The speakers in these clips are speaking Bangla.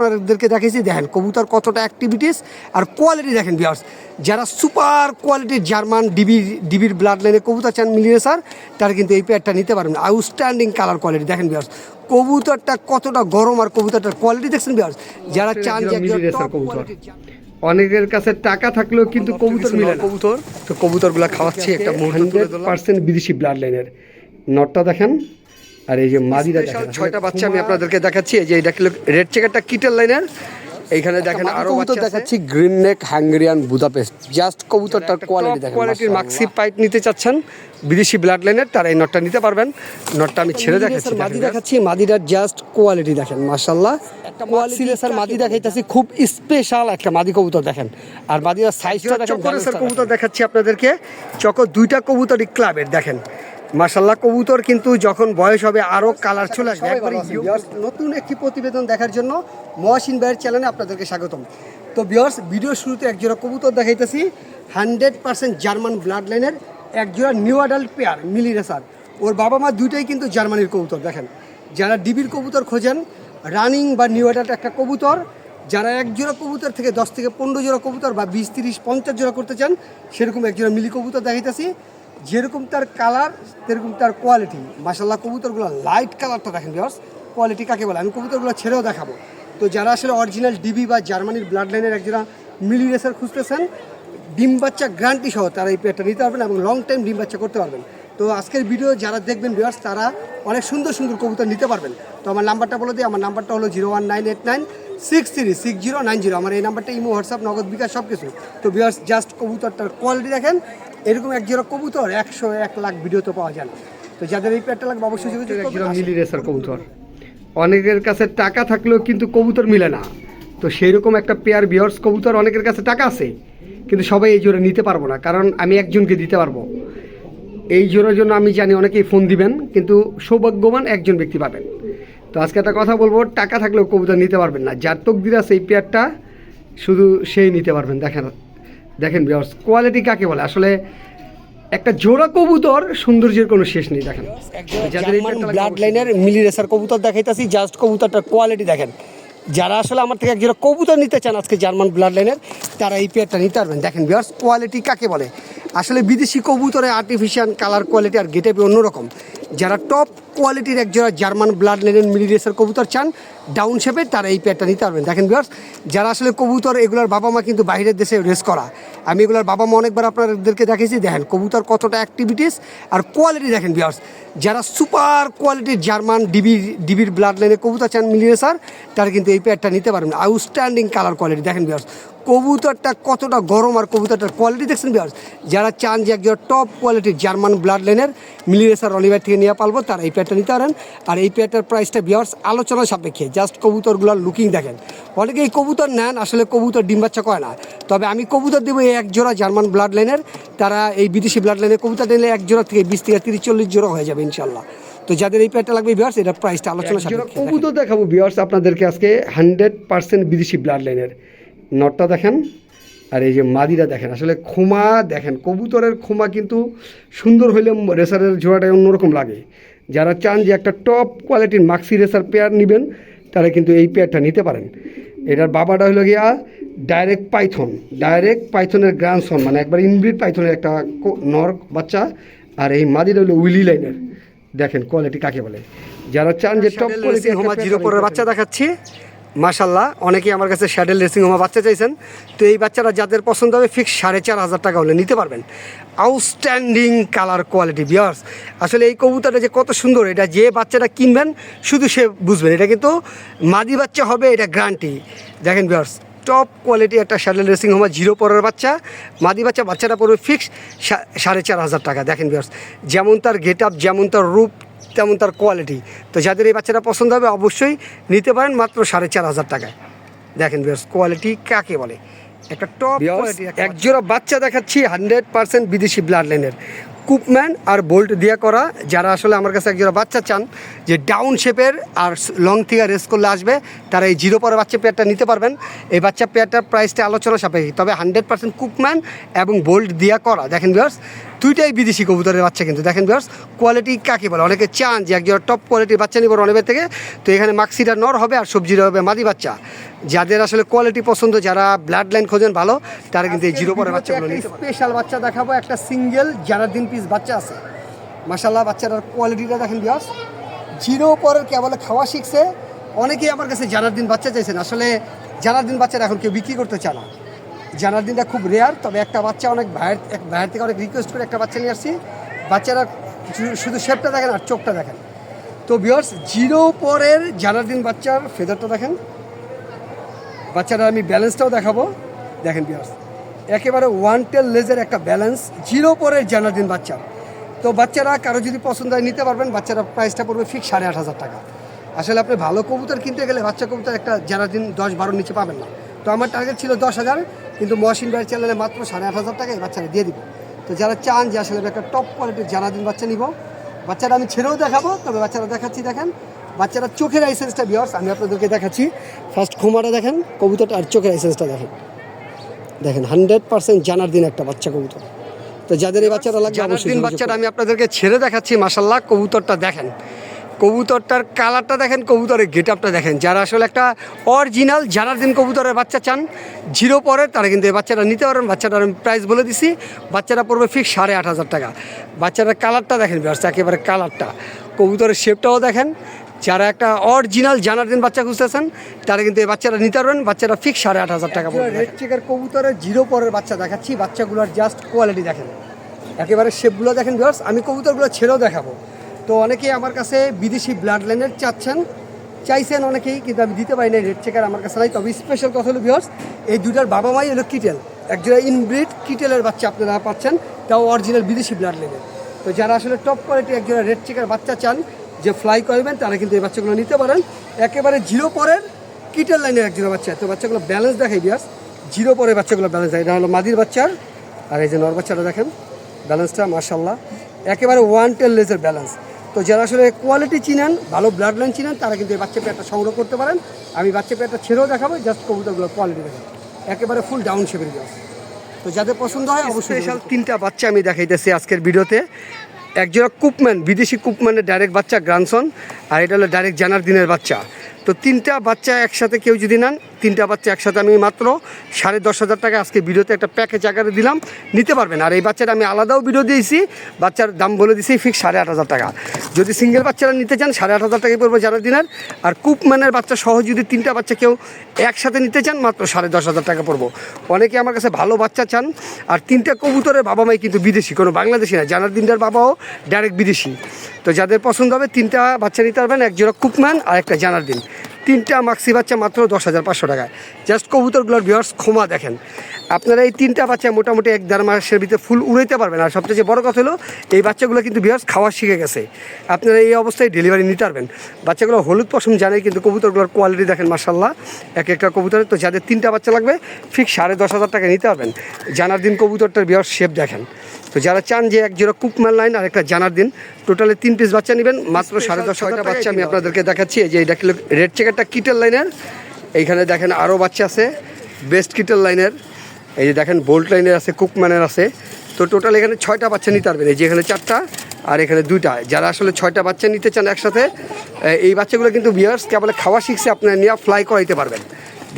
আপনাদেরকে দেখেছি দেখেন কবুতর কতটা অ্যাক্টিভিটিস আর কোয়ালিটি দেখেন বিয়ার্স যারা সুপার কোয়ালিটির জার্মান ডিবির ডিবির ব্লাড লাইনে কবুতর চান মিলিয়ে স্যার তারা কিন্তু এই পেয়ারটা নিতে পারবেন। আউটস্ট্যান্ডিং কালার কোয়ালিটি দেখেন বিয়ার্স কবুতরটা কতটা গরম আর কবুতরটার কোয়ালিটি দেখছেন বিয়ার্স যারা চান যে। অনেকের কাছে টাকা থাকলেও কিন্তু কবুতর মিলে কবুতর। তো কবুতরগুলো খাওয়াচ্ছি একটা হান্ড্রেড পার্সেন্ট বিদেশি ব্লাড লাইনের নটটা দেখেন। আর এই যে মাদিরা ছয়টা বাচ্চা আমি আপনাদেরকে দেখাচ্ছি এই যে এটা রেড চেকারটা কিটেল লাইনের এইখানে দেখেন আরও কবুতর দেখাচ্ছি green neck Hungarian Budapest just কবুতরটার quality দেখেন কোয়ালিটির মাক্সি পাইপ নিতে চাচ্ছেন বিদেশি ব্লাড লাইনের তারা এই নটটা নিতে পারবেন। নটটা আমি ছেড়ে দেখাচ্ছি মাদি দেখাচ্ছি মাদিটার জাস্ট কোয়ালিটি দেখেন মাশাআল্লাহ। একটা মাদি স্যার মাদি দেখাইতাছি খুব স্পেশাল একটা মাদি কবুতর দেখেন। আর মাদিটার সাইজটা দেখেন চকরে স্যার কবুতর দেখাচ্ছি আপনাদেরকে। চকর দুইটা কবুতরই ক্লাবের দেখেন। মার্শাল্লাহ কবুতর কিন্তু যখন বয়স হবে আরও কালার চলে আসবে। একবারে? নতুন একটি প্রতিবেদন দেখার জন্য মহাসিন ভাইয়ের চ্যানেলে আপনাদেরকে স্বাগতম। তো বিয়ার্স ভিডিও শুরুতে একজোড়া কবুতর দেখাইতেছি। হান্ড্রেড পার্সেন্ট জার্মান ব্লাড লাইনের একজোড়া নিউ অ্যাডাল্ট পেয়ার মিলি রেসার ওর বাবা মা দুইটাই কিন্তু জার্মানির কবুতর দেখেন। যারা ডিবির কবুতর খোঁজেন রানিং বা নিউ অ্যাডাল্ট একটা কবুতর যারা এক জোড়া কবুতর থেকে দশ থেকে পনেরো জোড়া কবুতর বা বিশ তিরিশ পঞ্চাশ জোড়া করতে চান সেরকম এক জোড়া মিলি কবুতর দেখাইতেছি। যেরকম তার কালার সেরকম তার কোয়ালিটি মাসাল্লাহ কবুতরগুলো লাইট কালারটা দেখেন বিয়ার্স কোয়ালিটি কাকে বলে? আমি কবুতরগুলো ছেড়েও দেখাবো। তো যারা আসলে অরিজিনাল ডিবি বা জার্মানির ব্লাড লাইনের একজোড়া মিলি রেসার খুঁজতেছেন, ডিম বাচ্চা গ্যারান্টি সহ তারা এই পেয়ারটা নিতে পারবেন এবং লং টাইম ডিম বাচ্চা করতে পারবেন। তো আজকের ভিডিও যারা দেখবেন বিয়ার্স তারা অনেক সুন্দর সুন্দর কবুতর নিতে পারবেন। তো আমার নাম্বারটা বলে দিই, আমার নাম্বারটা হলো zero one nine eight nine six three six zero nine zero আমার এই নাম্বারটা ইমো, হোয়াটসঅ্যাপ, নগদ বিকাশ সব কিছু তো বিয়ার্স জাস্ট কবুতরটার কোয়ালিটি দেখেন। এরকম এক জোড়া কবুতর একশো এক লাখ ভিডিও তো পাওয়া যায় না তো যাদের এই পেয়ারটা লাগবে অবশ্যই করবেন। মিলি রেসার কবুতর। অনেকের কাছে টাকা থাকলেও কিন্তু কবুতর মিলে না। তো সেই রকম একটা পেয়ার বিয়ার্স কবুতর অনেকের কাছে টাকা আছে কিন্তু সবাই এই জোড়া নিতে পারব না কারণ আমি একজনকে দিতে পারব। এই জোড়ার জন্য আমি জানি অনেকেই ফোন দিবেন কিন্তু সৌভাগ্যবান একজন ব্যক্তি পাবেন। তো আজকে একটা কথা বলব টাকা থাকলেও কবুতর নিতে পারবেন না। যার তকদির আছে এই পেয়ারটা শুধু সেই নিতে পারবেন দেখেন। দেখেন বিয়ার্স কোয়ালিটি কাকে বলে? আসলে একটা জোড়া কবুতর সৌন্দর্যের কোনো শেষ নেই দেখেন। যাদের ব্লাড লাইনের মিলি রেসার কবুতর দেখাইতেছি জাস্ট কবুতরটার কোয়ালিটি দেখেন। যারা আসলে আমার থেকে একজোড়া কবুতর নিতে চান আজকে জার্মান ব্লাড লাইনের তারা এই পেয়ারটা নিতে পারবেন। দেখেন বিয়ার্স কোয়ালিটি কাকে বলে? আসলে বিদেশি কবুতরে আর্টিফিশিয়াল কালার কোয়ালিটি আর গেটে অন্যরকম। যারা টপ কোয়ালিটির একজোড়া জার্মান ব্লাড লাইনের মিলি রেসার কবুতর চান ডাউন শেপের তারা এই পেয়ারটা নিতে পারবেন। দেখেন বিয়ার্স যারা আসলে কবুতর এগুলোর বাবা মা কিন্তু বাইরের দেশে রেস করা। আমি এগুলোর বাবা মা অনেকবার আপনাদেরকে দেখেছি দেখেন কবুতর কতটা অ্যাক্টিভিটিস আর কোয়ালিটি দেখেন বিয়ার্স যারা সুপার কোয়ালিটির জার্মান ডিবির ডিবির ব্লাড লাইনে কবুতর চান মিলিয়ে স্যার তারা কিন্তু এই পেয়ারটা নিতে পারবেন। আউটস্ট্যান্ডিং কালার কোয়ালিটি দেখেন বিয়ার্স কবুতরটা কতটা গরম আর কবুতরটার কোয়ালিটি দেখছেন বিয়ার্স যারা চান যে একজন টপ কোয়ালিটির জার্মান ব্লাড লাইনের মিলিয়ে স্যার অলিভার থেকে নিয়ে পারব তারা এই পেয়ারটা নিতে পারেন। আর এই পেয়ারটার প্রাইসটা বিয়ার্স আলোচনা সাপেক্ষে জাস্ট কবুতরগুলোর লুকিং দেখেন। অনেকে এই কবুতর নেন আসলে কবুতর ডিম বাচ্চা করে না। তবে আমি কবুতর দেবো এই এক জোড়া জার্মান ব্লাড লাইনের তারা এই বিদেশি ব্লাড লাইনের কবুতর নিলে এক জোড়া থেকে বিশ থেকে তিরিশ চল্লিশ জোড়া হয়ে যাবে ইনশাল্লাহ তো যাদের এই পেয়ারটা লাগবে বিয়ার্স এটার প্রাইসটা আলোচনা সাপেক্ষে কবুতর দেখাবো বিয়ার্স আপনাদেরকে আজকে হান্ড্রেড পার্সেন্ট বিদেশি ব্লাড লাইনের নটটা দেখেন আর এই যে মাদিরা দেখেন আসলে খোমা দেখেন কবুতরের খোমা কিন্তু সুন্দর হইলে রেসারের জোড়াটা অন্যরকম লাগে। যারা চান যে একটা টপ কোয়ালিটির মাক্সি রেসার পেয়ার নেবেন তারা কিন্তু এই পেয়ারটা নিতে পারেন। এটার বাবাটা হলো গিয়া ডাইরেক্ট পাইথন ডাইরেক্ট পাইথনের গ্রান্ডসন মানে একবার ইনব্রিড পাইথনের একটা নর বাচ্চা আর এই মাদিটা হলো উইলি লাইনের। দেখেন কোয়ালিটি কাকে বলে। যারা চান যে টপ কোয়ালিটি বাচ্চা দেখাচ্ছি। মাশাল্লাহ, অনেকেই আমার কাছে শ্যাডেল রেসিং হোমা বাচ্চা চাইছেন। তো এই বাচ্চারা যাদের পছন্দ হবে ফিক্স সাড়ে চার হাজার টাকা হলে নিতে পারবেন। আউটস্ট্যান্ডিং কালার কোয়ালিটি বিয়ার্স আসলে এই কবুতরটা যে কত সুন্দর, এটা যে বাচ্চাটা কিনবেন, শুধু সে বুঝবেন। এটা কিন্তু মাদি বাচ্চা হবে, এটা গ্যারান্টি দেখেন বিয়ার্স টপ কোয়ালিটি একটা শ্যাডেল রেসিং হোমা জিরো পরের বাচ্চা। মাদি বাচ্চা, বাচ্চাটা পড়বে ফিক্স সাড়ে চার হাজার টাকা। দেখেন বিয়ার্স যেমন তার গেট আপ যেমন তার রূপ তেমন তার কোয়ালিটি তো যাদের এই বাচ্চাটা পছন্দ হবে অবশ্যই নিতে পারেন মাত্র সাড়ে চার হাজার টাকায়। দেখেন বিয়ার্স কোয়ালিটি কাকে বলে? একটা টপ কোয়ালিটি এক জোড়া বাচ্চা দেখাচ্ছি হান্ড্রেড পার্সেন্ট বিদেশি ব্লাড লাইনের কুপম্যান আর বোল্ট দিয়ে করা যারা আসলে আমার কাছে একজোড়া বাচ্চা চান যে ডাউন শেপের আর লং থেকে রেস করলে আসবে তারা এই জিরো পরে বাচ্চা পেয়ারটা নিতে পারবেন। এই বাচ্চা পেয়ারটার প্রাইসটা আলোচনা সাপেক্ষে। তবে হান্ড্রেড পার্সেন্ট কুপম্যান এবং বোল্ট দিয়া করা। দেখেন বিয়ার্স দুইটাই বিদেশি কবুতরের বাচ্চা কিন্তু। দেখেন বিয়ার্স কোয়ালিটি কাকে বলে? অনেকে চান যে একজন টপ কোয়ালিটির বাচ্চা নিব রনেবের থেকে। তো এখানে মাক্সিটা নর হবে আর সবজিটা হবে মাদি বাচ্চা। যাদের আসলে কোয়ালিটি পছন্দ, যারা ব্লাড লাইন খোঁজেন ভালো, তারা কিন্তু এই জিরো পরে বাচ্চাগুলো স্পেশাল বাচ্চা দেখাবো, একটা সিঙ্গেল যারা দিন পিস বাচ্চা আছে। মাসাল্লাহ বাচ্চাটার কোয়ালিটিটা দেখেন বিয়াস জিরো পরের কেবল খাওয়া শিখছে। অনেকেই আমার কাছে জানার দিন বাচ্চা চাইছেন। আসলে জানার দিন বাচ্চারা এখন কেউ বিক্রি করতে চায় না। জানার দিনটা খুব রেয়ার তবে একটা বাচ্চা অনেক ভাইয়ের, এক ভাইয়ের থেকে অনেক রিকোয়েস্ট করে একটা বাচ্চা নিয়ে আসছি। বাচ্চারা শুধু শেপটা দেখেন আর চোখটা দেখেন। তো বিয়ার্স জিরো পরের জানার দিন বাচ্চার ফেদারটা দেখেন। বাচ্চারা আমি ব্যালেন্সটাও দেখাবো। দেখেন বিয়ার্স একেবারে ওয়ান টেল লেজের একটা ব্যালেন্স জিরো পরের জানার দিন বাচ্চা। তো বাচ্চারা কারও যদি পছন্দ হয় নিতে পারবেন, বাচ্চারা প্রাইসটা পড়বে ফিক্স সাড়ে আট হাজার টাকা। আসলে আপনি ভালো কবুতর কিনতে গেলে বাচ্চা কবুতর একটা জানার দিন দশ বারোর নিচে পাবেন না। তো আমার টার্গেট ছিল দশ হাজার কিন্তু মহসিন ভাইয়ের চ্যানেলে মাত্র সাড়ে আট হাজার টাকায় বাচ্চারা দিয়ে দিব। তো যারা চান যে আসলে একটা টপ কোয়ালিটির জানার দিন বাচ্চা নিব বাচ্চারা আমি ছেড়েও দেখাবো তবে বাচ্চারা দেখাচ্ছি দেখেন। বাচ্চারা চোখের আইসেন্সটা বিয়ার্স আমি আপনাদেরকে দেখাচ্ছি। ফার্স্ট খুমাটা দেখেন কবুতরটা আর চোখের আইসেন্সটা দেখেন। দেখেন হান্ড্রেড পার্সেন্ট জানার দিন একটা বাচ্চা কবুতর। তো যাদের এই বাচ্চাটা লাগবে জানার দিন বাচ্চাটা আমি আপনাদেরকে ছেড়ে দেখাচ্ছি মাসাল্লাহ কবুতরটা দেখেন। কবুতরটার কালারটা দেখেন, কবুতরের গেট আপটা দেখেন। যারা আসলে একটা অরিজিনাল জানার দিন কবুতরের বাচ্চা চান, জিরো পরে তারা কিন্তু এই বাচ্চাটা নিতে পারেন বাচ্চাটার আমি প্রাইস বলে দিছি, বাচ্চাটা পড়বে ফিক্স সাড়ে আট হাজার টাকা। বাচ্চাটার কালারটা দেখেন ব্যবস্থা একেবারে কালারটা। কবুতরের শেপটাও দেখেন, যারা একটা অরিজিনাল জানার দিন বাচ্চা খুঁজতেছেন, তারা কিন্তু এই বাচ্চাটা নিতে পারবেন। বাচ্চাটা ফিক্স সাড়ে আট হাজার টাকা রেড কবুতরের জিরো পরের বাচ্চা দেখাচ্ছি, বাচ্চাগুলোর জাস্ট কোয়ালিটি দেখেন। একেবারে শেপগুলো দেখেন ভিউয়ার্স আমি কবুতরগুলো ছেড়েও দেখাবো। তো অনেকেই আমার কাছে বিদেশি ব্লাড লাইনের চাচ্ছেন, চাইছেন অনেকেই, কিন্তু আমি দিতে পারি না রেড চেকার আমার কাছে নাই। তবে স্পেশাল কথা হলো ভিউয়ার্স এই দুটার বাবা মাই হলো কিটেল একজোড়া ইনব্রিড কিটেলের বাচ্চা আপনারা পাচ্ছেন, তাও অরিজিনাল বিদেশি ব্লাড লাইনের তো যারা আসলে টপ কোয়ালিটি একজোড়া রেড চেকার বাচ্চা চান, যে ফ্লাই করবেন, তারা কিন্তু এই বাচ্চাগুলো নিতে পারেন। একেবারে জিরো পরের কিটেল লাইনের একজোড়া বাচ্চা। তো বাচ্চাগুলো ব্যালেন্স দেখাই ভিউয়ার্স জিরো পরে বাচ্চাগুলো ব্যালেন্স দেয় এটা হলো মাদির বাচ্চার। আর এই যে নর বাচ্চাটা দেখেন ব্যালেন্সটা মার্শাল্লাহ একেবারে ওয়ান টেন লেজের ব্যালেন্স তো যারা আসলে কোয়ালিটি চিনেন ভালো ব্লাড লাইন চিনেন তারা কিন্তু এই বাচ্চা পেয়ারটা সংগ্রহ করতে পারেন। আমি বাচ্চা পেয়ারটা ছেড়েও দেখাবো জাস্ট কবুতরগুলো কোয়ালিটি দেখেন। একেবারে ফুল ডাউন শেপের গ্লাস তো যাদের পছন্দ হয় অবশ্যই স্পেশাল তিনটা বাচ্চা আমি দেখাইতেছি আজকের ভিডিওতে। একজন কুপম্যান বিদেশি কুপম্যানের ডাইরেক্ট বাচ্চা গ্রানসন আর এটা হলো ডাইরেক্ট জানার দিনের বাচ্চা। তো তিনটা বাচ্চা একসাথে কেউ যদি নেন, তিনটা বাচ্চা একসাথে আমি মাত্র সাড়ে দশ হাজার টাকা আজকে ভিডিওতে একটা প্যাকেজ আকারে দিলাম, নিতে পারবেন। আর এই বাচ্চাটা আমি আলাদাও ভিডিও দিয়েছি, বাচ্চার দাম বলে দিয়েছি ফিক্স সাড়ে আট হাজার টাকা। যদি সিঙ্গেল বাচ্চারা নিতে চান, সাড়ে আট হাজার টাকাই পড়বে জানার দিনের। আর কুপম্যানের বাচ্চা সহ যদি তিনটা বাচ্চা কেউ একসাথে নিতে চান, মাত্র সাড়ে দশ হাজার টাকা পড়ব। অনেকে আমার কাছে ভালো বাচ্চা চান, আর তিনটা কবুতরের বাবা মাই কিন্তু বিদেশি, কোনো বাংলাদেশি না, জানার দিনটার বাবাও ডাইরেক্ট বিদেশি। তো যাদের পছন্দ হবে, তিনটা বাচ্চা নিতে পারবেন, এক জোড়া কুপম্যান আর একটা জানার দিন। তিনটা মাক্সি বাচ্চা মাত্র দশ হাজার পাঁচশো টাকায়। জাস্ট কবুতরগুলোর ভিওয়ার্স ক্ষমা দেখেন। আপনারা এই তিনটা বাচ্চা মোটামুটি এক দেড় মাসের ভিতরে ফুল উড়াইতে পারবেন। আর সবচেয়ে বড় কথা হলো, এই বাচ্চাগুলো কিন্তু ভিওয়ার্স খাওয়া শিখে গেছে। আপনারা এই অবস্থায় ডেলিভারি নিতে পারবেন। বাচ্চাগুলো হলুদ পশম জানে, কিন্তু কবুতরগুলোর কোয়ালিটি দেখেন মার্শাল্লাহ এক একটা কবুতরের তো যাদের তিনটা বাচ্চা লাগবে ফিক্স সাড়ে দশ হাজার টাকা নিতে পারবেন। জানার দিন কবুতরটার ভিওয়ার্স শেপ দেখেন। তো যারা চান যে এক জোড়া কুপম্যান লাইন আর একটা জানার দিন টোটালে তিন পিস বাচ্চা নেবেন মাত্র সাড়ে দশ হাজার বাচ্চা আমি আপনাদেরকে দেখাচ্ছি। এই যে এটা কিলো রেড চেকারটা কিটেল লাইনের এইখানে দেখেন আরও বাচ্চা আছে বেস্ট কিটেল লাইনের এই যে দেখেন বোল্ট লাইনের আছে কুকম্যানের আছে। তো টোটাল এখানে ছয়টা বাচ্চা নিতে পারবেন। এই যে এখানে চারটা আর এখানে দুইটা। যারা আসলে ছয়টা বাচ্চা নিতে চান একসাথে এই বাচ্চাগুলো কিন্তু বিয়ার্স কেবল খাওয়া শিখছে আপনারা নিয়ে ফ্লাই করাইতে পারবেন।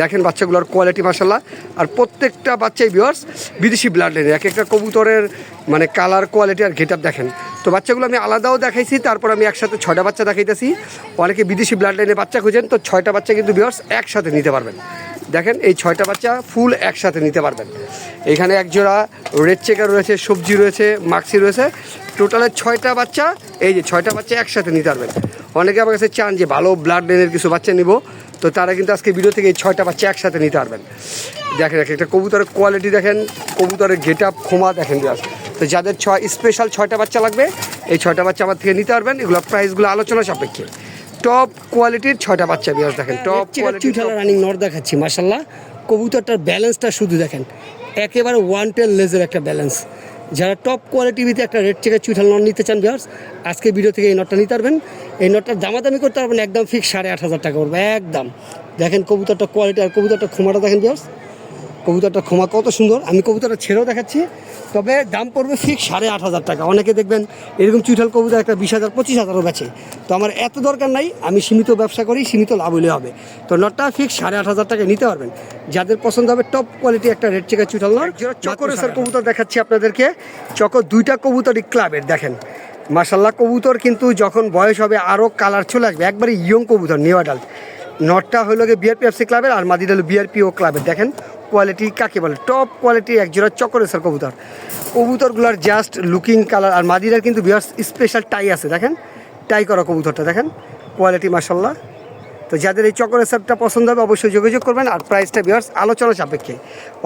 দেখেন বাচ্চাগুলোর কোয়ালিটি মাসাল্লাহ আর প্রত্যেকটা বাচ্চাই বিয়ার্স বিদেশি ব্লাড লাইনের এক একটা কবুতরের মানে কালার কোয়ালিটি আর গেট দেখেন। তো বাচ্চাগুলো আমি আলাদাও দেখাইছি, তারপর আমি একসাথে ছয়টা বাচ্চা দেখাইতেছি। অনেকে বিদেশি ব্লাড লাইনের বাচ্চা খুঁজেন, তো ছয়টা বাচ্চা কিন্তু বিয়ার্স একসাথে নিতে পারবেন। দেখেন, এই ছয়টা বাচ্চা ফুল একসাথে নিতে পারবেন। এখানে একজোড়া রেড চেকার রয়েছে, সবজি রয়েছে মাক্সি রয়েছে। টোটালে ছয়টা বাচ্চা, এই যে ছয়টা বাচ্চা একসাথে নিতে পারবেন। অনেকে আমার কাছে চান যে ভালো ব্লাড লাইনের কিছু বাচ্চা নিব? তো তারা কিন্তু আজকে ভিডিও থেকে এই ছয়টা বাচ্চা একসাথে নিতে পারবেন। দেখেন এক একটা কবুতরের কোয়ালিটি দেখেন কবুতরের গেট আপ ক্ষমা দেখেন বিয়াস তো যাদের ছয় স্পেশাল ছয়টা বাচ্চা লাগবে এই ছয়টা বাচ্চা আমার থেকে নিতে পারবেন। এগুলো প্রাইসগুলো আলোচনা সাপেক্ষে। টপ কোয়ালিটির ছয়টা বাচ্চা বিয়াস দেখেন টপ চুইঠালা রানিং নর দেখাচ্ছি মার্শাল্লাহ কবুতরটার ব্যালেন্সটা শুধু দেখেন একেবারে ওয়ান টেন লেজের একটা ব্যালেন্স যারা টপ কোয়ালিটি ভিতরে একটা রেড চেকের চুইঠাল নট নিতে চান বিহার্স আজকে ভিডিও থেকে এই নটটা নিতে পারবেন। এই নটটার দামাদামি করতে পারবেন একদম ফিক্স সাড়ে আট হাজার টাকা পড়বে, একদম। দেখেন কবুতরটা কোয়ালিটি আর কবুতরটা খোমাটা দেখেন বিয়ার্স কবুতরটা ক্ষমা কত সুন্দর। আমি কবুতরটা ছেড়েও দেখাচ্ছি। তবে দাম পড়বে ফিক্স সাড়ে আট হাজার টাকা। অনেকে দেখবেন এরকম চুইঠাল কবুতর একটা বিশ হাজার পঁচিশ হাজারও বেচে। তো আমার এত দরকার নাই আমি সীমিত ব্যবসা করি সীমিত লাভ হলে হবে। তো নটটা ফিক্স সাড়ে আট হাজার টাকা নিতে পারবেন। যাদের পছন্দ হবে টপ কোয়ালিটি একটা রেড চেকার চুইঠাল নট চকরে স্যার কবুতর দেখাচ্ছি আপনাদেরকে। চকো দুইটা কবুতরই ক্লাবের দেখেন। মাসাল্লাহ কবুতর কিন্তু যখন বয়স হবে আরও কালার চলে আসবে। একবারে ইয়ং কবুতর নিউ অ্যাডাল্ট নটটা হলো গিয়ে বিআরপি এফসি ক্লাবের আর মাদিটা হলো বিআরপি ও ক্লাবের দেখেন। কোয়ালিটি কাকে বলে? টপ কোয়ালিটি একজোড়া চকরেসার কবুতর। কবুতরগুলোর জাস্ট লুকিং কালার আর মাদিরার কিন্তু বিয়ার স্পেশাল টাই আছে, দেখেন? টাই করা কবুতরটা, দেখেন? কোয়ালিটি মাসাল্লাহ তো যাদের এই চকরেসারটা পছন্দ হবে, অবশ্যই যোগাযোগ করবেন আর প্রাইসটা বিয়ার্স আলোচনা সাপেক্ষে।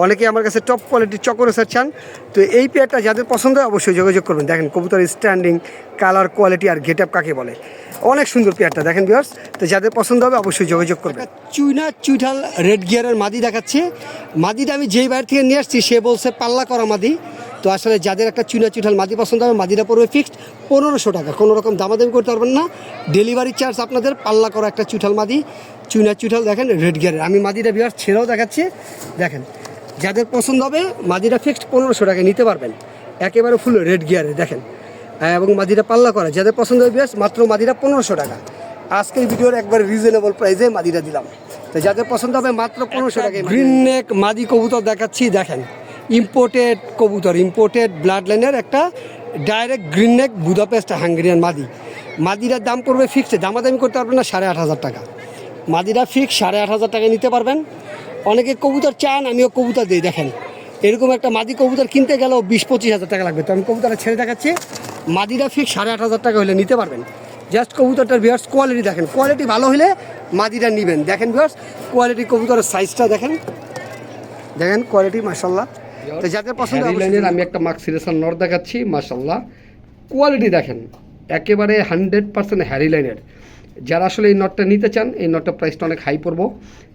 অনেকে আমার কাছে টপ কোয়ালিটির চকরেসার চান, তো এই পেয়ারটা যাদের পছন্দ হয়, অবশ্যই যোগাযোগ করবেন। দেখেন, কবুতর স্ট্যান্ডিং কালার কোয়ালিটি আর গেট আপ কাকে বলে। অনেক সুন্দর পেয়ারটা। দেখেন বিয়ার্স তো যাদের পছন্দ হবে অবশ্যই যোগাযোগ করবেন। চুইনা চুইঠাল রেড গিয়ারের মাদি দেখাচ্ছে। মাদিটা আমি যেই বাইরে থেকে নিয়ে আসছি, সে বলছে পাল্লা করা মাদি। তো আসলে যাদের একটা চুনা চুঠাল মাদি পছন্দ হবে, মাদিটা পড়বে ফিক্সড পনেরোশো টাকা। কোনো রকম দামাদামি করতে পারবেন না। ডেলিভারি চার্জ আপনাদের পাল্লা করা একটা চুঠাল মাদি। চুনা চুঠাল দেখেন, রেড গিয়ারের। আমি মাদিটা বিয়ার ছেড়েও দেখাচ্ছি। দেখেন, যাদের পছন্দ হবে, মাদিটা ফিক্সড পনেরোশো টাকা নিতে পারবেন। একেবারে ফুল রেড গিয়ারে, দেখেন। এবং মাদিটা পাল্লা করা। যাদের পছন্দ হবে বিয়ার্স মাত্র মাদিরা পনেরোশো টাকা। আজকের ভিডিওর একবার রিজনেবল প্রাইসে মাদিরা দিলাম। তো যাদের পছন্দ হবে মাত্র পনেরোশো টাকা গ্রিন নেক মাদি কবুতর দেখাচ্ছি দেখেন। ইম্পোর্টেড কবুতর ইম্পোর্টেড ব্লাড লাইনের একটা direct green neck Budapest Hungarian মাদি। মাদিরার দাম পড়বে ফিক্সড দামাদামি করতে পারবেন না সাড়ে আট হাজার টাকা। মাদিরা ফিক্স সাড়ে আট হাজার টাকা নিতে পারবেন। অনেকে কবুতর চান আমিও কবুতর দিই দেখেন। এরকম একটা মাদি কবুতর কিনতে গেলেও বিশ পঁচিশ হাজার টাকা লাগবে। তো আমি কবুতরটা ছেড়ে দেখাচ্ছি। মাদিরা ফিক্স সাড়ে আট হাজার টাকা হলে নিতে পারবেন। জাস্ট কবুতরটার ভিউয়ার্স কোয়ালিটি দেখেন। কোয়ালিটি ভালো হলে মাদিটা নেবেন। দেখেন ভিউয়ার্স কোয়ালিটি কবুতরের সাইজটা দেখেন। দেখেন কোয়ালিটি মাসাল্লাহ তো যাদের পছন্দ আমি একটা মার্ক সিরিয়াসার নট দেখাচ্ছি মাশাল্লাহ কোয়ালিটি দেখেন। একেবারে হান্ড্রেড পার্সেন্ট হ্যারি লাইনের যারা আসলে এই নটটা নিতে চান এই নটটা প্রাইসটা অনেক হাই পড়ব।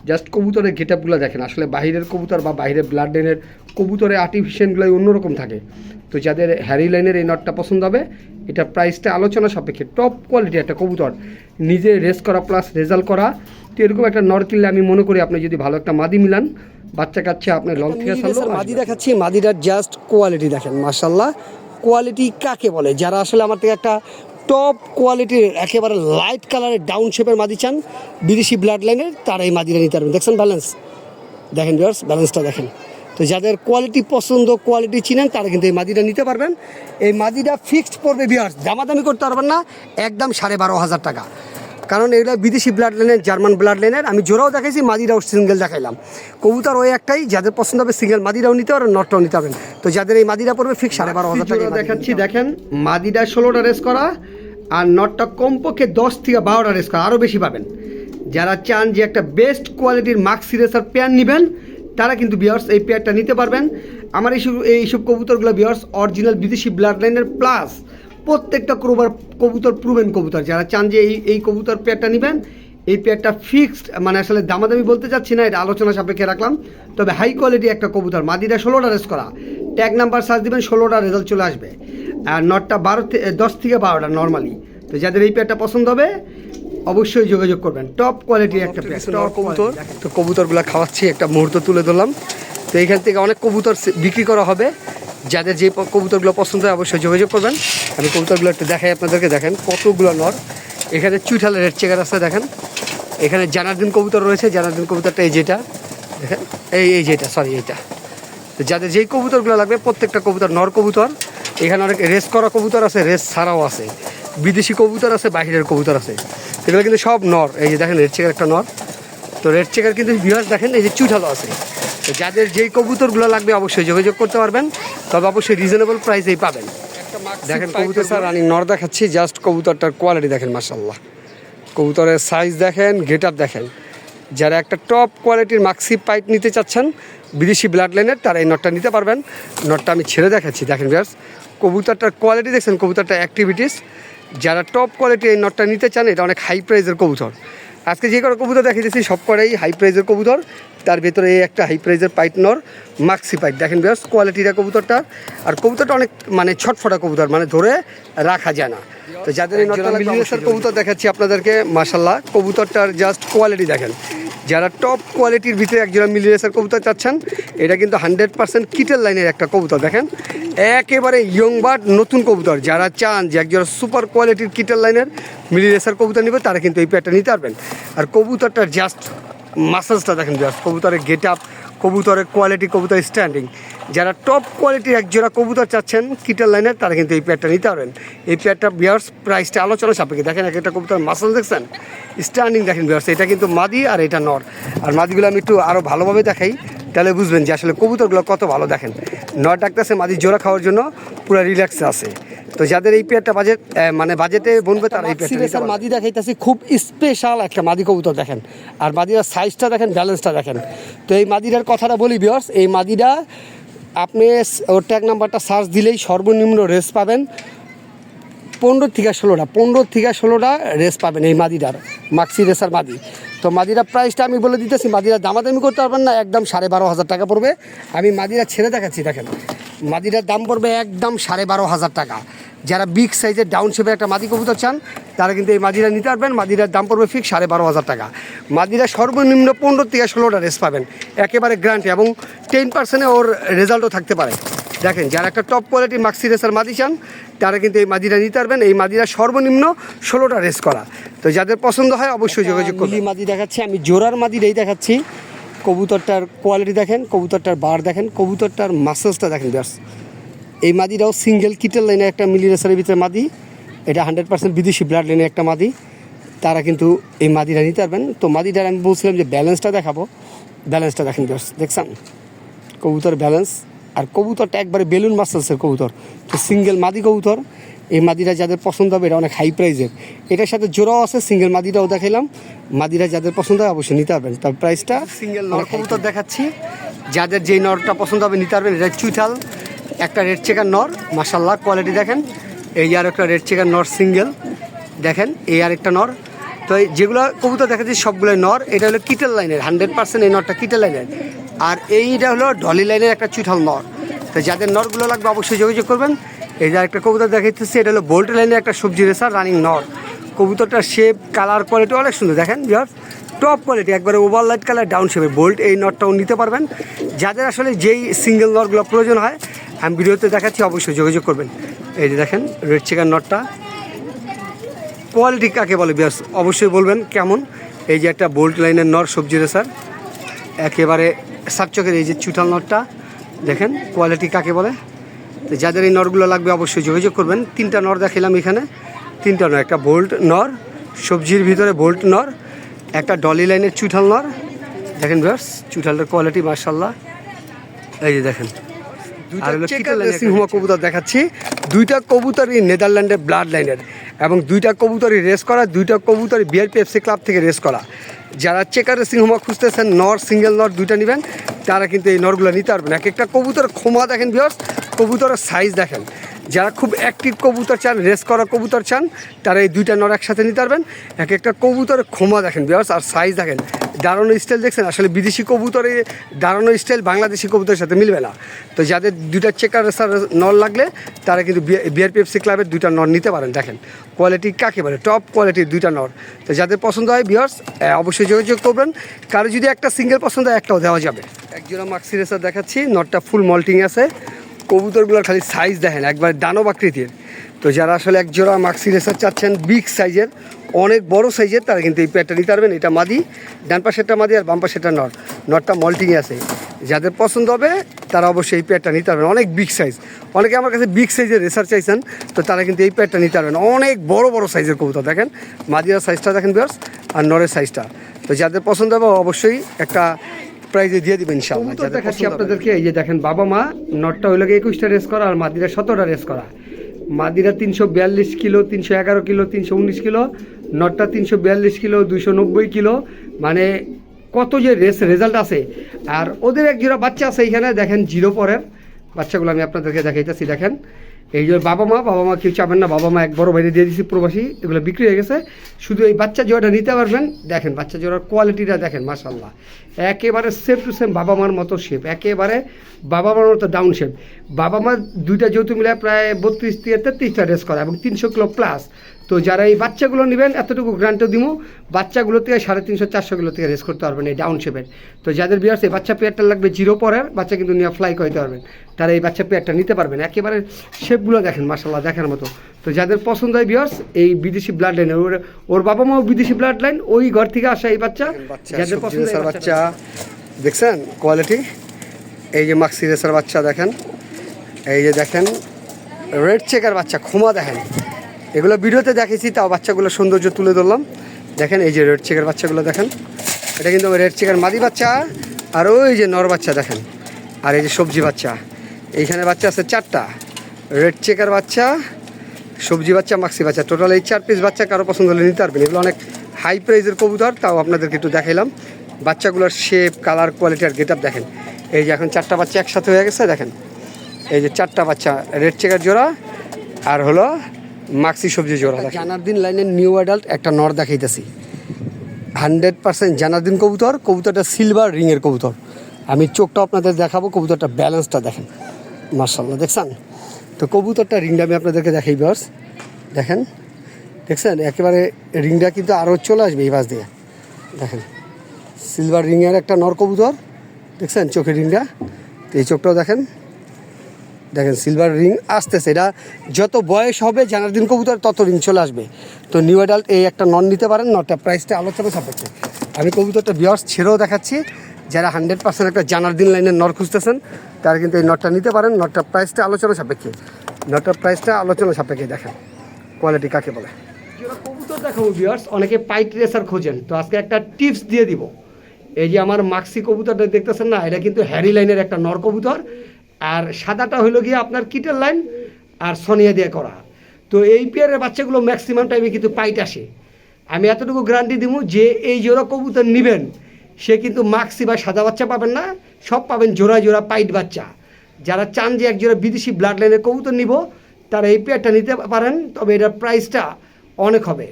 জাস্ট কবুতরের গেট আপগুলো দেখেন। আসলে বাইরের কবুতর বা বাইরের ব্লাড লাইনের কবুতরের আর্টিফিশিয়ালগুলো অন্যরকম থাকে। তো যাদের হ্যারি লাইনের এই নটটা পছন্দ হবে এটা প্রাইসটা আলোচনা সাপেক্ষে টপ কোয়ালিটি একটা কবুতর নিজে রেস করা প্লাস রেজাল্ট করা। তো এরকম একটা নর কিনলে আমি মনে করি আপনি যদি ভালো একটা মাদি মিলান বাচ্চা কাচ্চা আপনি লং থেকে মাদি দেখাচ্ছি মাদিটার জাস্ট কোয়ালিটি দেখেন মার্শাল্লাহ কোয়ালিটি কাকে বলে? যারা আসলে আমার থেকে একটা টপ কোয়ালিটির একেবারে লাইট কালারের ডাউন শেপের মাদি চান বিদেশি ব্লাড লাইনের তারা এই মাদিটা নিতে পারবেন। দেখছেন ব্যালেন্স দেখেন ব্যালেন্সটা দেখেন। তো যাদের কোয়ালিটি পছন্দ কোয়ালিটি চিনেন তারা কিন্তু এই মাদিটা নিতে পারবেন। এই মাদিটা ফিক্সড পড়বে ভিউয়ার্স দামাদামি করতে পারবেন না একদম সাড়ে বারো হাজার টাকা। কারণ এগুলো বিদেশি ব্লাড লাইনের জার্মান ব্লাড লাইনের আমি জোড়াও দেখাইছি মাদিরাও সিঙ্গেল দেখাইলাম। কবুতর ওই একটাই যাদের পছন্দ হবে সিঙ্গেল মাদিরাও নিতে পারেন নটটাও নিতে পারবেন। তো যাদের এই মাদিরা পড়বে ফিক্স সাড়ে বারো হাজার টাকা দেখাচ্ছি দেখেন মাদিটা ষোলোটা রেস করা আর নটটা কমপক্ষে দশ থেকে বারোটা রেস করা আরও বেশি পাবেন। যারা চান যে একটা বেস্ট কোয়ালিটির মার্ক সিরিয়াসার প্যান নেবেন তারা কিন্তু বিয়ার্স এই পেয়ারটা নিতে পারবেন। আমার এইসব এইসব কবুতরগুলো বিয়ার্স অরিজিনাল বিদেশি ব্লাড লাইনের প্লাস প্রত্যেকটা কবুতর কবুতর প্রুভেন কবুতর। যারা চান যে এই এই কবুতর পেয়ারটা নেবেন, এই পেয়ারটা ফিক্সড মানে আসলে দামাদামি বলতে চাচ্ছি না, এটা আলোচনা সাপেক্ষে রাখলাম। তবে হাই কোয়ালিটি একটা কবুতর, মাদিরা ষোলোটা রেস করা। ট্যাগ নাম্বার সার্চ দিবেন, ষোলোটা রেজাল্ট চলে আসবে। আর নটটা বারো দশ থেকে বারোটা নর্মালি তো যাদের এই পেয়ারটা পছন্দ হবে অবশ্যই যোগাযোগ করবেন। টপ কোয়ালিটির একটা নর কবুতর। তো কবুতরগুলো খাওয়াচ্ছি একটা মুহূর্ত তুলে ধরলাম। তো এইখান থেকে অনেক কবুতর বিক্রি করা হবে। যাদের যে কবুতরগুলো পছন্দ হয় অবশ্যই যোগাযোগ করবেন। আমি কবুতরগুলো একটু দেখাই আপনাদেরকে দেখেন কতগুলো নর। এখানে চুইঠালের রেড চেকার আছে দেখেন। এখানে জানারদিন কবুতর রয়েছে। জানারদিন কবুতরটা এই যেটা দেখেন। এই এই যেটা সরি এইটা। তো যাদের যেই কবুতরগুলো লাগবে প্রত্যেকটা কবুতর নর কবুতর। এখানে অনেক রেস করা কবুতর আছে রেস ছাড়াও আছে। বিদেশি কবুতর আছে বাহিরের কবুতর আছে। এগুলো কিন্তু সব নর। এই যে দেখেন রেড চেকার একটা নর। তো রেড চেকার কিন্তু বিহার দেখেন এই যে চুঠালো আছে। তো যাদের যেই কবুতরগুলো লাগবে অবশ্যই যোগাযোগ করতে পারবেন তবে অবশ্যই রিজনেবল প্রাইসেই পাবেন। দেখেন কবুতর স্যার আমি নর দেখাচ্ছি জাস্ট কবুতরটার কোয়ালিটি দেখেন মাসাল্লাহ কবুতরের সাইজ দেখেন গেট আপ দেখেন। যারা একটা টপ কোয়ালিটির মাক্সি পাইপ নিতে চাচ্ছেন বিদেশি ব্লাড লাইনের তারা এই নটটা নিতে পারবেন। নটটা আমি ছেড়ে দেখাচ্ছি দেখেন বিয়ার্স কবুতরটার কোয়ালিটি দেখছেন কবুতরটার অ্যাক্টিভিটিস যারা টপ কোয়ালিটি এই নটটা নিতে চান, এটা অনেক হাই প্রাইজের কবুতর। আজকে যে কটা কবুতর দেখিয়েছি সব কটাই হাই প্রাইজের কবুতর। তার ভেতরে এই একটা হাই প্রাইজের পাইট নর মাক্সি পাইট দেখেন বিয়ার্স কোয়ালিটিটা কবুতরটা আর কবুতরটা অনেক মানে ছটফটা কবুতর মানে ধরে রাখা যায় না। তো যাদের এই নটটা মিলিয়েসার কবুতর দেখাচ্ছি আপনাদেরকে মাসাল্লাহ কবুতরটার জাস্ট কোয়ালিটি দেখেন। যারা টপ কোয়ালিটির ভিতরে একজোড়া মিলিয়েসার কবুতর চাচ্ছেন এটা কিন্তু হান্ড্রেড পার্সেন্ট কিটেল লাইনের একটা কবুতর দেখেন। একেবারে ইয়ং বার্ড নতুন কবুতর যারা চান যে একজোড়া সুপার কোয়ালিটির কিটেল লাইনের মিলিয়েসার কবুতর নেবে তারা কিন্তু এই পেয়ারটা নিতে পারবেন। আর কবুতরটার জাস্ট মাসেলসটা দেখেন জাস্ট কবুতরের গেট আপ কবুতরের কোয়ালিটি কবুতর স্ট্যান্ডিং যারা টপ কোয়ালিটির একজোড়া কবুতর চাচ্ছেন, কিটার লাইনের তারা কিন্তু এই পেয়ারটা নিতে পারেন এই পেয়ারটা বিয়ার্স প্রাইসটা আলোচনা সাপেক্ষে। দেখেন এক একটা কবুতর মাসেল দেখছেন? স্ট্যান্ডিং দেখেন বিয়ার্স এটা কিন্তু মাদি আর এটা নর। আর মাদিগুলো আমি একটু আরও ভালোভাবে দেখাই, তাহলে বুঝবেন যে আসলে কবুতরগুলো কত ভালো দেখেন। নর ডাকতেছে মাদি জোড়া খাওয়ার জন্য, পুরো রিল্যাক্সে আছে। তো যাদের এই পেয়ারটা বাজেট মানে বাজেটে বনবে তারা এই পেয়ারটা মাদি দেখাইতেছি খুব স্পেশাল একটা মাদি কবুতর দেখেন। আর মাদিরার সাইজটা দেখেন ব্যালেন্সটা দেখেন। তো এই মাদিরার কথাটা বলি বিয়র্স এই মাদিরা আপনি ওর ট্যাগ নাম্বারটা সার্চ দিলেই সর্বনিম্ন রেস পাবেন। পনেরো থেকে ষোলোটা পনেরো থেকে ষোলোটা রেস পাবেন এই মাদিরার মাক্সি রেসার মাদি। তো মাদিরা প্রাইসটা আমি বলে দিতেছি মাদিরা দামাদামি করতে পারবেন না একদম সাড়ে বারো হাজার টাকা পড়বে। আমি মাদিরা ছেড়ে দেখাচ্ছি দেখেন। মাদিরার দাম পড়বে একদম সাড়ে বারো হাজার টাকা। যারা বিগ সাইজের ডাউন শেপের একটা মাদি কবুতর চান তারা কিন্তু এই মাদিরা নিতে পারবেন। মাদিরার দাম পড়বে ফিক্স সাড়ে বারো হাজার টাকা। মাদিরা সর্বনিম্ন পনেরো থেকে ষোলোটা রেস পাবেন। একেবারে গ্রান্টি এবং টেন পার্সেন্টে ওর রেজাল্টও থাকতে পারে। দেখেন যারা একটা টপ কোয়ালিটি মাক্সি রেসার মাদি চান তারা কিন্তু এই মাদিরা নিতে পারবেন। এই মাদিরা সর্বনিম্ন ষোলোটা রেস করা। তো যাদের পছন্দ হয় অবশ্যই যোগাযোগ করুন মাদি দেখাচ্ছি আমি জোড়ার মাদিটাই দেখাচ্ছি। কবুতরটার কোয়ালিটি দেখেন কবুতরটার বার দেখেন কবুতরটার মাসেলসটা দেখেন ব্যাস। এই মাদিটাও সিঙ্গেল কিটেল লাইনের একটা মিলি রেসারের ভিতরে মাদি। এটা হান্ড্রেড পার্সেন্ট বিদেশি ব্লাড লাইনের একটা মাদি। তারা কিন্তু এই মাদিটা নিতে পারবেন। তো মাদিটার আমি বলছিলাম যে ব্যালেন্সটা দেখাবো। ব্যালেন্সটা দেখেন দেখছেন? কবুতর ব্যালেন্স আর কবুতরটা একবারে বেলুন মাসেলসের কবুতর। তো সিঙ্গেল মাদি কবুতর। এই মাদিরা যাদের পছন্দ হবে এটা অনেক হাই প্রাইজের এটার সাথে জোড়াও আছে সিঙ্গেল মাদিটাও দেখাইলাম। মাদিরা যাদের পছন্দ হয় অবশ্যই নিতে পারবেন। তার প্রাইসটা সিঙ্গেল নর কবুতর দেখাচ্ছি। যাদের যেই নরটা পছন্দ হবে নিতে পারবেন। এটা চুইঠাল। একটা রেড চেকার নর মাসাল্লাহ কোয়ালিটি দেখেন। এই আর একটা রেড চেকার নর সিঙ্গেল দেখেন, এই আর একটা নর তো এই যেগুলো কবুতর দেখাচ্ছি সবগুলো নর এটা হলো কিটেল লাইনের হান্ড্রেড পার্সেন্ট এই নরটা কিটেল লাইনের। আর এইটা হলো ডলি লাইনের একটা চুঠাল নর তো যাদের নরগুলো লাগবে অবশ্যই যোগাযোগ করবেন। এই যে একটা কবুতর দেখাইতেছি, এটা হলো বোল্ট লাইনের একটা সবজি রেসার রানিং নর কবুতরটার শেপ কালার কোয়ালিটি অনেক সুন্দর। দেখেন বিহার টপ কোয়ালিটি একবারে ওভার লাইট কালার ডাউন শেপে বোল্ট এই নটটাও নিতে পারবেন। যাদের আসলে যেই সিঙ্গেল নটগুলো প্রয়োজন হয় আমি ভিডিওতে দেখাচ্ছি, অবশ্যই যোগাযোগ করবেন। এই যে দেখেন রেড চিকেন নটটা কোয়ালিটি কাকে বলে বিয়াস অবশ্যই বলবেন কেমন। এই যে একটা বোল্ট লাইনের নর সবজি রেসার একেবারে সাতচকের এই যে চুটাল নটটা দেখেন কোয়ালিটি কাকে বলে? যাদের এই নরগুলো লাগবে, অবশ্যই যোগাযোগ করবেন। তিনটা নর দেখালাম এখানে। তিনটা নর একটা বোল্ট নর সবজির ভিতরে বোল্ট নর একটা ডলি লাইনের চুঠাল নর দেখেন ব্যাস চুঠালটার কোয়ালিটি মার্শাল্লাহ এই যে দেখেন। আর হলো কবুতর দেখাচ্ছি। দুইটা কবুতরই নেদারল্যান্ডের ব্লাড লাইনের এবং দুইটা কবুতরই রেস করা দুইটা কবুতরই বিআরপিএফসি ক্লাব থেকে রেস করা। যারা চেকার সিংহমা খুঁজতেছেন নর সিঙ্গেল নর দুইটা নেবেন তারা কিন্তু এই নরগুলো নিতে পারবেন। এক একটা কবুতর ক্ষমা দেখেন বিয়স কবুতরের সাইজ দেখেন। যারা খুব অ্যাক্টিভ কবুতর চান রেস করা কবুতর চান, তারা এই দুইটা নর একসাথে নিতে পারবেন। এক একটা কবুতরের ক্ষমা দেখেন বিয়স আর সাইজ দেখেন। দাঁড়ানো স্টাইল দেখছেন, আসলে বিদেশি কবুতরে দাঁড়ানো স্টাইল বাংলাদেশি কবুতরের সাথে মিলবে না। তো যাদের দুইটা চেকার রেসার নর লাগলে, তারা কিন্তু বিআরপিএফসি ক্লাবের দুইটা নর নিতে পারেন, দেখেন। কোয়ালিটি কাকে বলে? টপ কোয়ালিটির দুইটা নর। তো যাদের পছন্দ হয় বিয়ার্স অবশ্যই যোগাযোগ করবেন। কারও যদি একটা সিঙ্গেল পছন্দ হয়, একটাও দেওয়া যাবে। একজোড়া মাক্সি রেসার দেখাচ্ছি নটটা ফুল মল্টিং আছে। কবুতরগুলোর খালি সাইজ দেখেন, একবার দানব আকৃতির। তো যারা আসলে এক জোড়া মাক্সি রেসার চাচ্ছেন বিগ সাইজের অনেক বড় সাইজের তারা কিন্তু এই প্যাডটা নিতে পারবেন। এটা মাদি, ডান পাশেরটা মাদি আর বাম পাশেরটা নট নটটা মল্টিংয়ে আছে। যাদের পছন্দ হবে, তারা অবশ্যই এই প্যাডটা নিতে পারবেন। অনেক বিগ সাইজ অনেকে আমার কাছে বিগ সাইজের রেসার চাইছেন, তো তারা কিন্তু এই প্যাডটা নিতে পারবেন। অনেক বড় বড় সাইজের কবুতর। দেখেন মাদিয়ার সাইজটা দেখেন বিয়ার্স আর নরের সাইজটা তো যাদের পছন্দ হবে, অবশ্যই একটা প্রাইজে দিয়ে দিবেন ইনশাআল্লাহ দেখাচ্ছি আপনাদেরকে এই যে দেখেন বাবা মা নটটা হইল একুশটা রেস করা আর মাদিরা সতেরোটা রেস করা। মাদিরা তিনশো বিয়াল্লিশ কিলো তিনশো এগারো কিলো তিনশো উনিশ কিলো নটটা তিনশো বিয়াল্লিশ কিলো দুশো নব্বই কিলো। মানে কত যে রেস রেজাল্ট আছে। আর ওদের এক জোড়া বাচ্চা আছে এখানে দেখেন জিরো পরের। বাচ্চাগুলো আমি আপনাদেরকে দেখাইতেছি দেখেন। এই যে বাবা মা বাবা মা কেউ চাবেন না, বাবা মা এক বড় বাইরে দিয়ে দিয়েছি প্রবাসী, এগুলো বিক্রি হয়ে গেছে। শুধু এই বাচ্চা জোড়াটা নিতে পারবেন। দেখেন, বাচ্চা জোড়ার কোয়ালিটিটা দেখেন মাসাল্লাহ একেবারে সেম টু সেম বাবা মার মতো শেপ একেবারে বাবা মার মতো ডাউন শেপ বাবা মা দুইটা যৌতু মিলে প্রায় বত্রিশ থেকে তেত্রিশটা রেস করা এবং তিনশো কিলো প্লাস তো যারা এই বাচ্চাগুলো নেবেন এতটুকু গ্রান্টও দিব বাচ্চাগুলো থেকে সাড়ে তিনশো চারশো কিলো থেকে রেস করতে পারবেন এই ডাউন শেপের। তো যাদের বিয়ার্স এই বাচ্চা পেয়ারটা লাগবে জিরো পরের বাচ্চা কিন্তু নিয়ে ফ্লাই করতে পারবেন। তারা এই বাচ্চা পেয়ারটা নিতে পারবেন। একেবারে শেপগুলো দেখেন মাসাল্লাহ দেখার মতো। তো যাদের পছন্দ হয় বিয়ার্স এই বিদেশি ব্লাড লাইন ওর ওর বাবা মাও বিদেশি ব্লাড লাইন ওই ঘর থেকে আসা এই বাচ্চা। যাদের পছন্দ বাচ্চা দেখছেন কোয়ালিটি এই যে মাক্সি রেসার বাচ্চা দেখেন। এই যে দেখেন রেড চেকার বাচ্চা ক্ষমা দেখেন। এগুলো ভিডিওতে দেখেছি তাও বাচ্চাগুলো সৌন্দর্য তুলে ধরলাম। দেখেন, এই যে রেড চেকার বাচ্চাগুলো দেখেন। এটা কিন্তু রেড চেকার মাদি বাচ্চা, আর ওই যে নর বাচ্চা দেখেন। আর এই যে সবজি বাচ্চা। এইখানে বাচ্চা আছে চারটা। রেড চেকার বাচ্চা, সবজি বাচ্চা মাক্সি বাচ্চা। টোটাল এই চার পিস বাচ্চা কারও পছন্দ হলে নিতে পারবেন। এগুলো অনেক হাই প্রাইজের কবুতর, তাও আপনাদেরকে একটু দেখাইলাম। বাচ্চাগুলোর শেপ কালার কোয়ালিটি আর গেট দেখেন। এই যে এখন চারটা বাচ্চা একসাথে হয়ে গেছে, দেখেন। এই যে চারটা বাচ্চা রেড চেকার জোড়া, আর হলো মাক্সি সবজি জোড়া জানার দিন লাইনের নিউ অ্যাডাল্ট একটা নর দেখাইতেছি। হান্ড্রেড পার্সেন্ট জানার দিন কবুতর কবুতরটা সিলভার রিংয়ের কবুতর। আমি চোখটা আপনাদের দেখাবো কবুতরটা ব্যালেন্সটা দেখেন। মার্শাল্লাহ দেখছেন? তো কবুতরটা রিংটা আমি আপনাদেরকে দেখাই বাস দেখেন? দেখছেন? একেবারে রিংটা কিন্তু আরও চলে আসবে এই বাস দিয়ে। দেখেন? সিলভার রিংয়ের একটা নর কবুতর। দেখছেন? চোখের রিংটা তো এই চোখটাও দেখেন। দেখেন সিলভার রিং আসতেছে। এটা যত বয়স হবে জানার দিন কবুতর, তত রিং চলে আসবে। তো নিউ অ্যাডাল্ট এই একটা নন নিতে পারেন নটা প্রাইসটা আলোচনা সাপেক্ষে। আমি কবুতরটা বিয়ার্স ছেড়েও দেখাচ্ছি। যারা হান্ড্রেড পার্সেন্ট একটা জানার দিন লাইনের নর খুঁজতেছেন, তারা কিন্তু এই নটটা নিতে পারেন নটটা প্রাইসটা আলোচনা সাপেক্ষে। নটার প্রাইসটা আলোচনা সাপেক্ষে দেখেন কোয়ালিটি কাকে বলে। কবুতর দেখাবো বিয়ার্স অনেকে পাইট রেসার খোঁজেন। তো আজকে একটা টিপস দিয়ে দিব। এই যে আমার মাক্সি কবুতরটা দেখতেছেন না, এটা কিন্তু হ্যারি লাইনের একটা নর কবুতর। আর সাদাটা হলো গিয়ে আপনার কিটের লাইন আর সনিয়া দিয়ে করা। তো এই পেয়ারের বাচ্চাগুলো ম্যাক্সিমাম টাইমে কিন্তু পাইট আসে। আমি এতটুকু গ্যারান্টি দিব যে এই জোড়া কবুতর নেবেন, সে কিন্তু মাক্সি বা সাদা বাচ্চা পাবেন না, সব পাবেন জোড়া জোড়া পাইট বাচ্চা। যারা চান যে এক জোড়া বিদেশি ব্লাড লাইনের কবুতর নিব, তারা এই পেয়ারটা নিতে পারেন, তবে এটার প্রাইসটা অনেক হবে।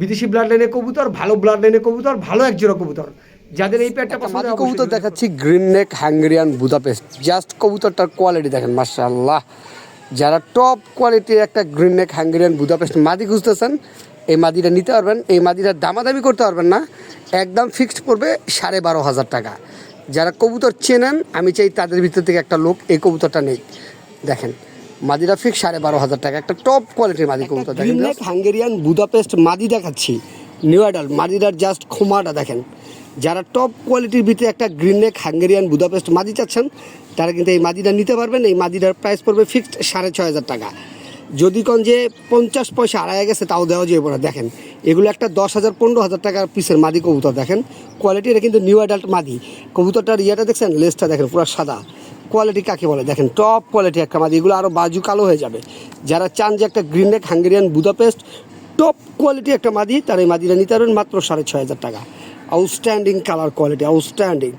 বিদেশি ব্লাড লাইনের কবুতর, ভালো ব্লাড লাইনের কবুতর, ভালো এক জোড়া কবুতর। যাদের এই পেয়ারটা পছন্দ কবুতর দেখাচ্ছি green neck Hungarian Budapest just কবুতরটার quality দেখেন মার্শাল্লাহ যারা টপ কোয়ালিটির একটা গ্রিন নেক হাঙ্গেরিয়ান বুদাপেস্ট মাদি খুঁজতেছেন এই মাদিটা নিতে পারবেন এই মাদিটা দামাদামি করতে পারবেন না। একদম ফিক্সড পড়বে সাড়ে বারো হাজার টাকা। যারা কবুতর চেনেন আমি চাই তাদের ভিতর থেকে একটা লোক এই কবুতরটা নেই। দেখেন মাদিটা ফিক্স সাড়ে বারো হাজার টাকা। একটা টপ কোয়ালিটির মাদি কবুতর দেখেন হাঙ্গেরিয়ান বুদাপেস্ট মাদি দেখাচ্ছি। নিউ অ্যাডাল মাদিটার জাস্ট খোমাটা দেখেন। যারা টপ কোয়ালিটির ভিতরে একটা গ্রিন নেক হাঙ্গেরিয়ান বুদাপেস্ট মাদি চাচ্ছেন, তারা কিন্তু এই মাদিটা নিতে পারবেন। এই মাদিটার প্রাইস পড়বে ফিক্সড সাড়ে ছয় হাজার টাকা। যদি কোন যে পঞ্চাশ পয়সা আড়াই গেছে, তাও দেওয়া যাবে না দেখেন, এগুলো একটা দশ হাজার, পনেরো হাজার টাকার পিসের মাদি কবুতর। দেখেন কোয়ালিটি এটা কিন্তু নিউ অ্যাডাল্ট মাদি। কবুতরটার ইয়েটা দেখছেন লেসটা দেখেন, পুরো সাদা। কোয়ালিটি কাকে বলে? দেখেন টপ কোয়ালিটি একটা মাদি। এগুলো আরও বাজু কালো হয়ে যাবে। যারা চান যে একটা green neck Hungarian Budapest top quality একটা মাদি, তার এই মাদিটা নিতে পারবেন মাত্র সাড়ে ছয় হাজার টাকা। Outstanding colour quality outstanding